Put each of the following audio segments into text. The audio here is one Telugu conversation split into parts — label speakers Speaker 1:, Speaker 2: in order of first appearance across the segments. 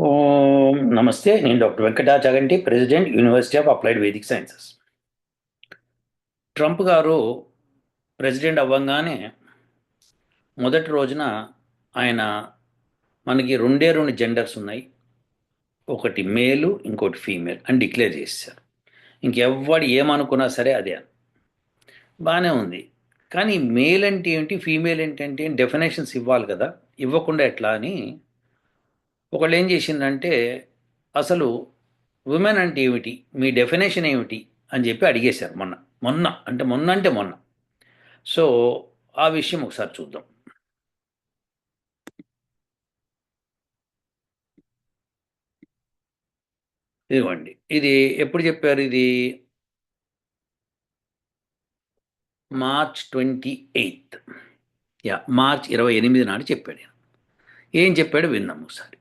Speaker 1: ఓం నమస్తే నేను doctor Venkatachaganti president university of applied Vedic sciences. Trump గారు ప్రెసిడెంట్ అవ్వంగానే మొదటి రోజున ఆయన మనకి రెండే రెండు జెండర్స్ ఉన్నాయి. ఒకటి మేలు ఇంకోటి ఫీమేల్ అని డిక్లేర్ చేశారు. ఇంకెవ్వడు ఏమనుకున్నా సరే అదే బాగానే ఉంది. కానీ మేల్ అంటే ఏంటి ఫీమేల్ ఏంటంటే డెఫినేషన్స్ ఇవ్వాలి కదా. ఇవ్వకుండా ఎట్లా అని ఒకళ్ళు ఏం చేసిందంటే అసలు ఉమెన్ అంటే ఏమిటి? మీ డెఫినేషన్ ఏమిటి? అని చెప్పి అడిగేశారు మొన్న. మొన్న. అంటే మొన్న అంటే మొన్న. సో ఆ విషయం ఒకసారి చూద్దాం. ఇదిగోండి. ఇది ఎప్పుడు చెప్పారు ఇది? March twenty eighth. Yeah March ఇరవై ఎనిమిది నాడు చెప్పాడు. ఏం చెప్పాడు విందాం ఒకసారి.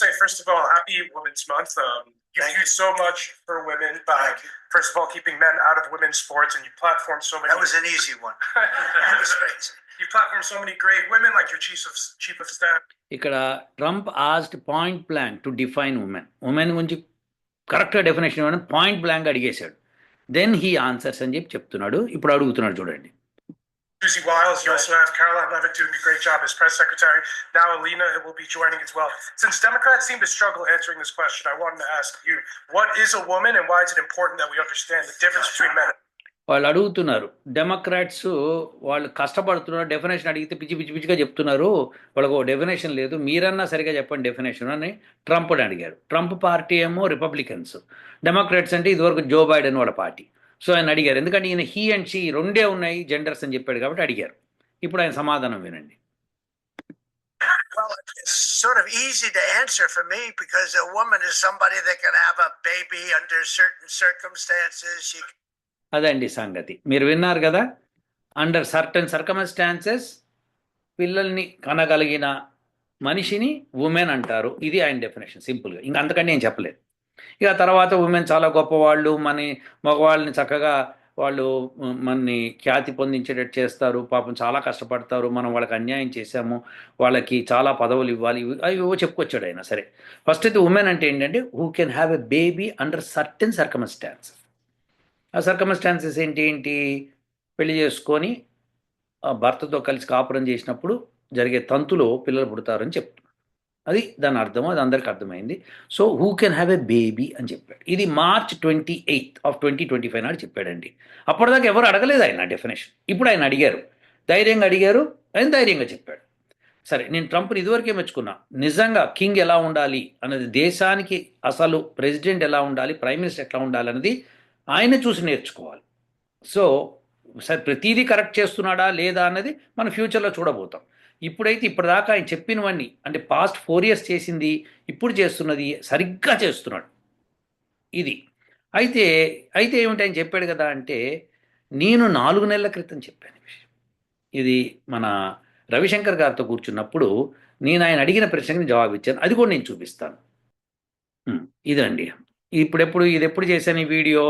Speaker 2: Say first of all, happy Women's Month. Um, you do so much for women by first of all keeping men out of women's sports, and you platform so many.
Speaker 3: That was an easy one. That was crazy.
Speaker 2: you platform so many great women, like your chief of chief of staff.
Speaker 1: ఇక్కడ Trump asked point blank to define women women గురించి కరెక్ట్గా డెఫినేషన్ ఇవ్వడం పాయింట్ బ్లాంక్ అడిగేశాడు దెన్ హీ ఆన్సర్స్ అని చెప్పి చెప్తున్నాడు ఇప్పుడు అడుగుతున్నాడు చూడండి
Speaker 2: Susie Wiles. You also have Caroline Levitt doing a great job as press secretary. Now Alina will be joining as well. Since Democrats seem to struggle answering this question, I wanted to ask you: What is a woman, and why is it important that we understand the difference between men?
Speaker 1: వాళ్ళు అడుగుతున్నారు డెమోక్రాట్స్ వాళ్ళు కష్టపడుతున్నారు డెఫినేషన్ అడిగితే పిచ్చి పిచ్చి పిచ్చిగా చెప్తున్నారు వాళ్ళకు డెఫినేషన్ లేదు మీరన్నా సరిగా చెప్పండి డెఫినేషన్ అని ట్రంప్ అని అడిగారు ట్రంప్ పార్టీ ఏమో రిపబ్లికన్స్ డెమోక్రాట్స్ అంటే ఇదివరకు జో బైడెన్ వాళ్ళ పార్టీ సో ఆయన అడిగారు. ఎందుకంటే ఈయన హీ అండ్ షీ రెండే ఉన్నాయి జెండర్స్ అని చెప్పాడు కాబట్టి అడిగారు. ఇప్పుడు ఆయన సమాధానం వినండి.
Speaker 3: Sort of easy to answer for me because a woman is somebody that can have a baby under certain circumstances. She
Speaker 1: అదండి సంగతి. మీరు విన్నారు కదా? అండర్ సర్టన్ సర్కమస్టాన్సెస్ పిల్లల్ని కనగలిగిన మనిషిని ఉమెన్ అంటారు. ఇది ఆయన డెఫినేషన్ సింపుల్గా ఇంకా అంతకంటే నేను చెప్పలేదు. ఇక తర్వాత ఉమెన్ చాలా గొప్పవాళ్ళు మన మగవాళ్ళని చక్కగా వాళ్ళు మనని ఖ్యాతి పొందించేటట్టు చేస్తారు. పాపం చాలా కష్టపడతారు. మనం వాళ్ళకి అన్యాయం చేశాము. వాళ్ళకి చాలా పదవులు ఇవ్వాలి. అవి ఏవో చెప్పుకొచ్చాడు ఆయన. సరే. ఫస్ట్ అయితే ఉమెన్ అంటే ఏంటంటే who can have a baby under certain circumstances ఆ సర్కమస్టాన్సెస్ ఏంటి ఏంటి? పెళ్ళి చేసుకొని ఆ భర్తతో కలిసి కాపురం చేసినప్పుడు జరిగే తంతులో పిల్లలు పుడతారని చెప్తున్నారు అది దాని అర్థం అది అందరికి అర్థమైంది. So who can have a baby అని చెప్పాడు. ఇది March twenty eighth of twenty twenty five నాడు చెప్పాడండి. అప్పటిదాకా ఎవరు అడగలేదు ఆయన డెఫినేషన్. ఇప్పుడు ఆయన అడిగారు. ధైర్యంగా అడిగారు. ఆయన ధైర్యంగా చెప్పాడు. సరే నేను ట్రంప్ని ఇదివరకే మెచ్చుకున్నా. నిజంగా కింగ్ ఎలా ఉండాలి అన్నది దేశానికి అసలు ప్రెసిడెంట్ ఎలా ఉండాలి ప్రైమ్ మినిస్టర్ ఎట్లా ఉండాలి అన్నది ఆయన చూసి నేర్చుకోవాలి. సో సరే ప్రతిదీ కరెక్ట్ చేస్తున్నాడా లేదా అన్నది మనం ఫ్యూచర్లో చూడబోతాం. ఇప్పుడైతే ఇప్పటిదాకా ఆయన చెప్పినవన్నీ అంటే పాస్ట్ ఫోర్ ఇయర్స్ చేసింది ఇప్పుడు చేస్తున్నది సరిగ్గా చేస్తున్నాడు. ఇది. అయితే అయితే ఏమిటి ఆయన చెప్పాడు కదా అంటే నేను నాలుగు నెలల క్రితం చెప్పాను విషయం. ఇది మన రవిశంకర్ గారితో కూర్చున్నప్పుడు నేను ఆయన అడిగిన ప్రశ్నకి జవాబు ఇచ్చాను. అది కూడా నేను చూపిస్తాను. ఇదండి. ఇప్పుడెప్పుడు ఇది ఎప్పుడు చేశాను ఈ వీడియో?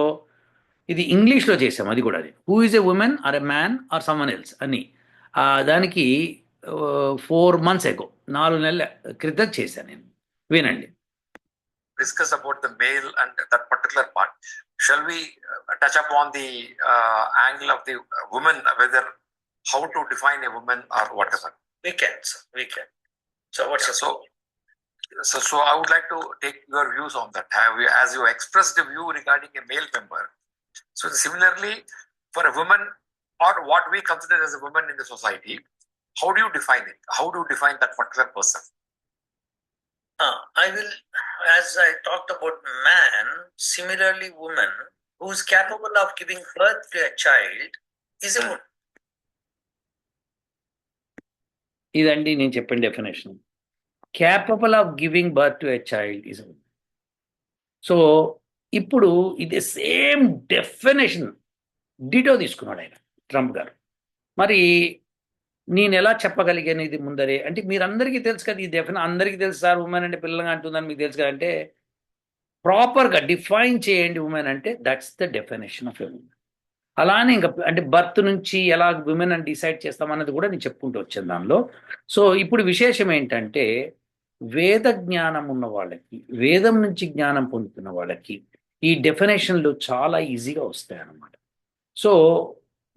Speaker 1: ఇది ఇంగ్లీష్లో చేసాం అది కూడా అది who is a women or a man or someone else అని. దానికి ఫోర్ మంత్స్ ఎగో నాలుగు నెలల క్రితం చేశాను నేను వినండి
Speaker 4: discuss about the male and that particular part. Shall we uh, touch upon the uh, angle of the woman, whether how to define a woman or whatever?
Speaker 3: we can, sir. We can. So what's
Speaker 4: So, so, so I would like to take your views on that. Have you, as you expressed a view regarding a male member. So similarly, for a woman or what we consider as a woman in the society, how do you define it? How do you define that particular person?
Speaker 5: Uh, I will, as I talked about man, similarly woman who is capable of giving birth to a child is a woman.
Speaker 1: ఇదండి నేను చెప్పిన definition capable of giving birth to a child is so ఇప్పుడు ఇది సేమ్ డెఫినేషన్ డిటో తీసుకున్నాడు ఆయన ట్రంప్ గారు మరి నేను ఎలా చెప్పగలిగాను ఇది ముందరే? అంటే మీరందరికీ తెలుసు కదా ఈ డెఫిన అందరికీ తెలుసు సార్ ఉమెన్ అంటే పిల్లగా అంటుందని మీకు తెలుసు కదా అంటే ప్రాపర్గా డిఫైన్ చేయండి ఉమెన్ అంటే that's the definition of a women అలానే ఇంకా అంటే బర్త్ నుంచి ఎలా ఉమెన్ అని డిసైడ్ చేస్తామన్నది కూడా నేను చెప్పుకుంటూ వచ్చాను దానిలో. సో ఇప్పుడు విశేషం ఏంటంటే వేద జ్ఞానం ఉన్న వాళ్ళకి వేదం నుంచి జ్ఞానం పొందుతున్న వాళ్ళకి ఈ డెఫినేషన్లు చాలా ఈజీగా వస్తాయి అన్నమాట సో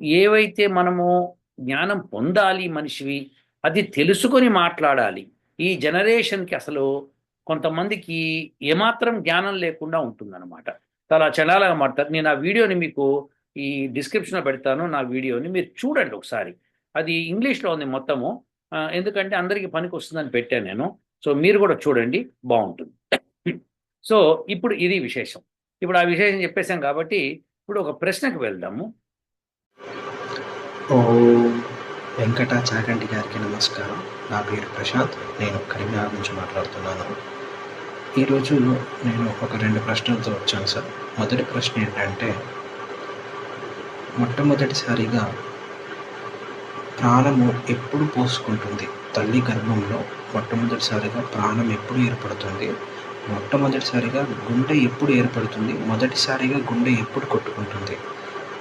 Speaker 1: ఏవైతే మనము జ్ఞానం పొందాలి మనిషివి అది తెలుసుకొని మాట్లాడాలి. ఈ జనరేషన్కి అసలు కొంతమందికి ఏమాత్రం జ్ఞానం లేకుండా ఉంటుందన్నమాట. చాలా చలాగా మాట్లాడు నేను ఆ వీడియోని మీకు ఈ డిస్క్రిప్షన్లో పెడతాను. నా వీడియోని మీరు చూడండి ఒకసారి. అది ఇంగ్లీష్లో ఉంది మొత్తము. ఎందుకంటే అందరికీ పనికి వస్తుందని పెట్టాను నేను. సో మీరు కూడా చూడండి. బాగుంటుంది. సో ఇప్పుడు ఇది విశేషం. ఇప్పుడు ఆ విశేషం చెప్పేశాం కాబట్టి ఇప్పుడు ఒక ప్రశ్నకు వెళ్దాము.
Speaker 6: ఓ వెంకట చాగంటి గారికి నమస్కారం. నా పేరు ప్రశాంత్. నేను కరీంనగర్ నుంచి మాట్లాడుతున్నాను. ఈరోజు నేను ఒక రెండు ప్రశ్నలతో వచ్చాను సార్. మొదటి ప్రశ్న ఏంటంటే మొట్టమొదటిసారిగా ప్రాణము ఎప్పుడు పోసుకుంటుంది? తల్లి గర్భంలో మొట్టమొదటిసారిగా ప్రాణం ఎప్పుడు ఏర్పడుతుంది? మొట్టమొదటిసారిగా గుండె ఎప్పుడు ఏర్పడుతుంది? మొదటిసారిగా గుండె ఎప్పుడు కొట్టుకుంటుంది?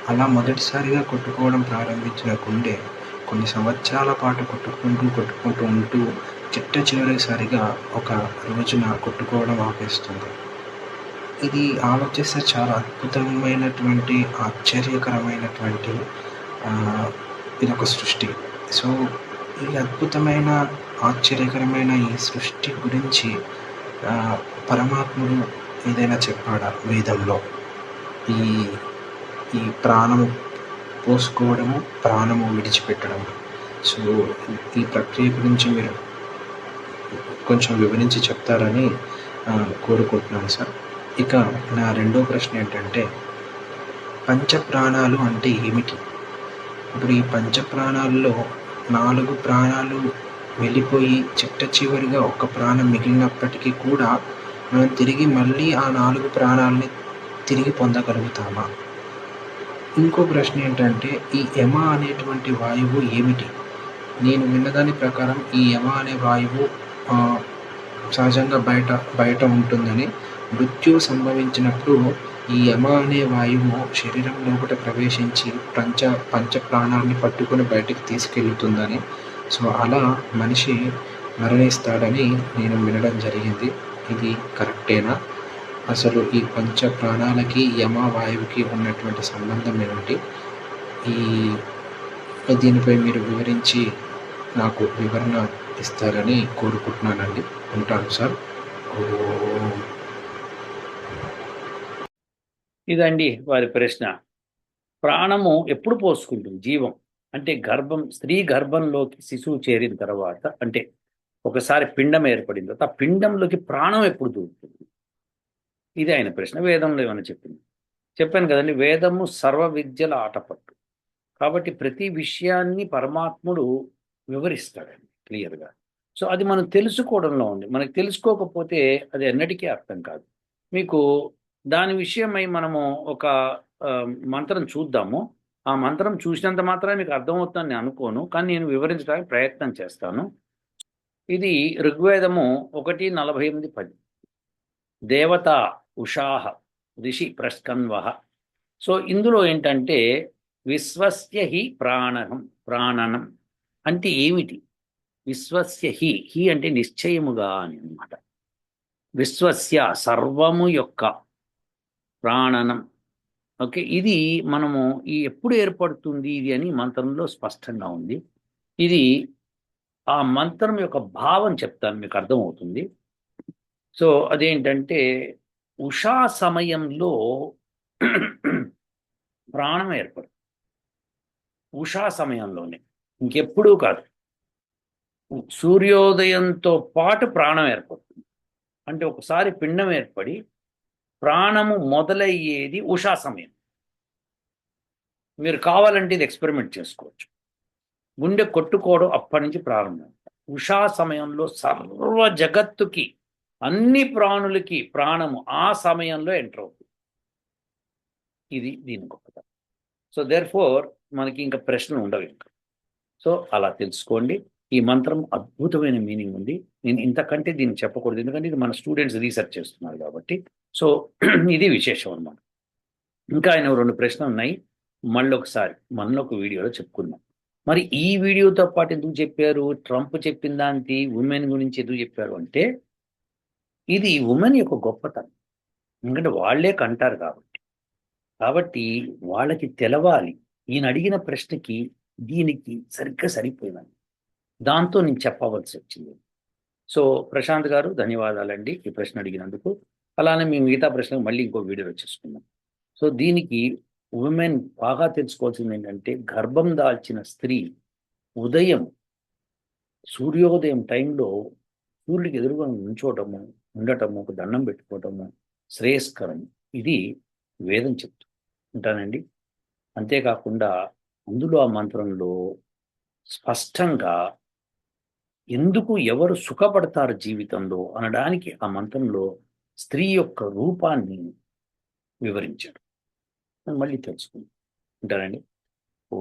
Speaker 6: అలా మొదటిసారిగా కొట్టుకోవడం ప్రారంభించిన గుండె కొన్ని సంవత్సరాల పాటు కొట్టుకుంటూ కొట్టుకుంటూ ఉంటూ చిట్ట చివరిసారిగా ఒక రోజున కొట్టుకోవడం ఆపేస్తుంది. ఇది ఆలోచిస్తే చాలా అద్భుతమైనటువంటి ఆశ్చర్యకరమైనటువంటి ఇది ఒక సృష్టి. సో ఈ అద్భుతమైన ఆశ్చర్యకరమైన ఈ సృష్టి గురించి పరమాత్ముడు ఏదైనా చెప్పాడా వేదంలో? ఈ ఈ ప్రాణము పోసుకోవడము ప్రాణము విడిచిపెట్టడము. సో ఈ ప్రక్రియ గురించి మీరు కొంచెం వివరించి చెప్తారని కోరుకుంటున్నాను సార్. ఇక నా రెండో ప్రశ్న ఏంటంటే పంచ ప్రాణాలు అంటే ఏమిటి? ఇప్పుడు ఈ పంచ ప్రాణాల్లో నాలుగు ప్రాణాలు వెళ్ళిపోయి చిట్ట చివరిగా ఒక ప్రాణం మిగిలినప్పటికీ కూడా మనం తిరిగి మళ్ళీ ఆ నాలుగు ప్రాణాలని తిరిగి పొందగలుగుతామా? ఇంకో ప్రశ్న ఏంటంటే ఈ యమ అనేటువంటి వాయువు ఏమిటి? నేను విన్నదాని ప్రకారం ఈ యమ అనే వాయువు సహజంగా బయట బయట ఉంటుందని మృత్యు సంభవించినప్పుడు ఈ యమ అనే వాయువు శరీరం లోపల ప్రవేశించి పంచ పంచ ప్రాణాన్ని పట్టుకొని బయటకు తీసుకెళ్తుందని సో అలా మనిషి మరణిస్తాడని నేను వినడం జరిగింది. ఇది కరెక్టేనా? అసలు ఈ పంచ ప్రాణాలకి యమ వాయువుకి ఉన్నటువంటి సంబంధం ఏమిటి? ఈ దీనిపై మీరు వివరించి నాకు వివరణ ఇస్తారని కోరుకుంటున్నానండి. ఉంటాను సార్.
Speaker 1: ఇదండి వారి ప్రశ్న. ప్రాణము ఎప్పుడు పోసుకుంటుంది? జీవం. అంటే గర్భం స్త్రీ గర్భంలోకి శిశువు చేరిన తర్వాత అంటే ఒకసారి పిండం ఏర్పడిన తర్వాత ఆ పిండంలోకి ప్రాణం ఎప్పుడు దూరుతుంది? ఇది ఆయన ప్రశ్న. వేదంలో ఏమైనా చెప్పింది? చెప్పాను కదండి వేదము సర్వ విద్యల ఆటపట్టు. కాబట్టి ప్రతి విషయాన్ని పరమాత్ముడు వివరిస్తాడండి క్లియర్గా. సో అది మనం తెలుసుకోవడంలో ఉంది. మనకు తెలుసుకోకపోతే అది ఎన్నటికీ అర్థం కాదు. మీకు దాని విషయమై మనము ఒక మంత్రం చూద్దాము. ఆ మంత్రం చూసినంత మాత్రం మీకు అర్థమవుతుందని నేను అనుకోను కానీ నేను వివరించడానికి ప్రయత్నం చేస్తాను. ఇది ఋగ్వేదము ఒకటి నలభై ఎనిమిది పది. దేవత ఉషాహ ఋషి ప్రస్కన్వ సో ఇందులో ఏంటంటే విశ్వస్య హి ప్రాణనం ప్రాణనం అంటే ఏమిటి? విశ్వస్య హి హి అంటే నిశ్చయముగా అని అన్నమాట. విశ్వస్య సర్వము యొక్క ప్రాణనం. ఓకే ఇది మనము ఈ ఎప్పుడు ఏర్పడుతుంది ఇది అని మంత్రంలో స్పష్టంగా ఉంది. ఇది ఆ మంత్రం యొక్క భావం చెప్తాను మీకు అర్థమవుతుంది. సో అదేంటంటే ఉషా సమయంలో ప్రాణం ఏర్పడు. ఉషా సమయంలోనే. ఇంకెప్పుడూ కాదు. సూర్యోదయంతో పాటు ప్రాణం ఏర్పడుతుంది. అంటే ఒకసారి పిండం ఏర్పడి ప్రాణము మొదలయ్యేది ఉషా సమయం. మీరు కావాలంటే ఇది ఎక్స్పెరిమెంట్ చేసుకోవచ్చు. గుండె కొట్టుకోవడం అప్పటి నుంచి ప్రారంభం ఉషా సమయంలో సర్వ జగత్తుకి అన్ని ప్రాణులకి ప్రాణము ఆ సమయంలో ఎంటర్ అవుతుంది. ఇది దీని గొప్పతనం. సో దేర్ ఫోర్ మనకి ఇంకా ప్రశ్నలు ఉండవు ఇంకా. సో అలా తెలుసుకోండి. ఈ మంత్రం అద్భుతమైన మీనింగ్ ఉంది. నేను ఇంతకంటే దీన్ని చెప్పకూడదు. ఎందుకంటే ఇది మన స్టూడెంట్స్ రీసెర్చ్ చేస్తున్నారు కాబట్టి. సో ఇది విశేషం అన్నమాట. ఇంకా ఆయన రెండు ప్రశ్నలు ఉన్నాయి. మళ్ళీ ఒకసారి మనలో ఒక వీడియోలో చెప్పుకుందాం. మరి ఈ వీడియోతో పాటు ఎందుకు చెప్పారు? ట్రంప్ చెప్పిన దానికి ఉమెన్ గురించి ఎందుకు చెప్పారు అంటే ఇది ఉమెన్ యొక్క గొప్పతనం. ఎందుకంటే వాళ్ళే కంటారు కాబట్టి. కాబట్టి వాళ్ళకి తెలవాలి. ఈయన అడిగిన ప్రశ్నకి దీనికి సరిగ్గా సరిపోయిందని. దాంతో నేను చెప్పవలసి వచ్చింది. సో ప్రశాంత్ గారు ధన్యవాదాలండి ఈ ప్రశ్న అడిగినందుకు. అలానే మేము మిగతా ప్రశ్నకు మళ్ళీ ఇంకో వీడియో వచ్చేసుకుందాం. సో దీనికి ఉమెన్ బాగా తెలుసుకోవాల్సింది ఏంటంటే గర్భం దాల్చిన స్త్రీ ఉదయం సూర్యోదయం టైంలో సూర్యుడికి ఎదురుగా ఉంచోటము ఉండటము ఒక దండం పెట్టుకోవటము శ్రేయస్కరం. ఇది వేదం చెప్తూ ఉంటానండి. అంతేకాకుండా అందులో ఆ మంత్రంలో స్పష్టంగా ఎందుకు ఎవరు సుఖపడతారు జీవితంలో అనడానికి ఆ మంత్రంలో స్త్రీ యొక్క రూపాన్ని వివరించాడు మళ్ళీ తెలుసుకుందాం ఉంటానండి ఓ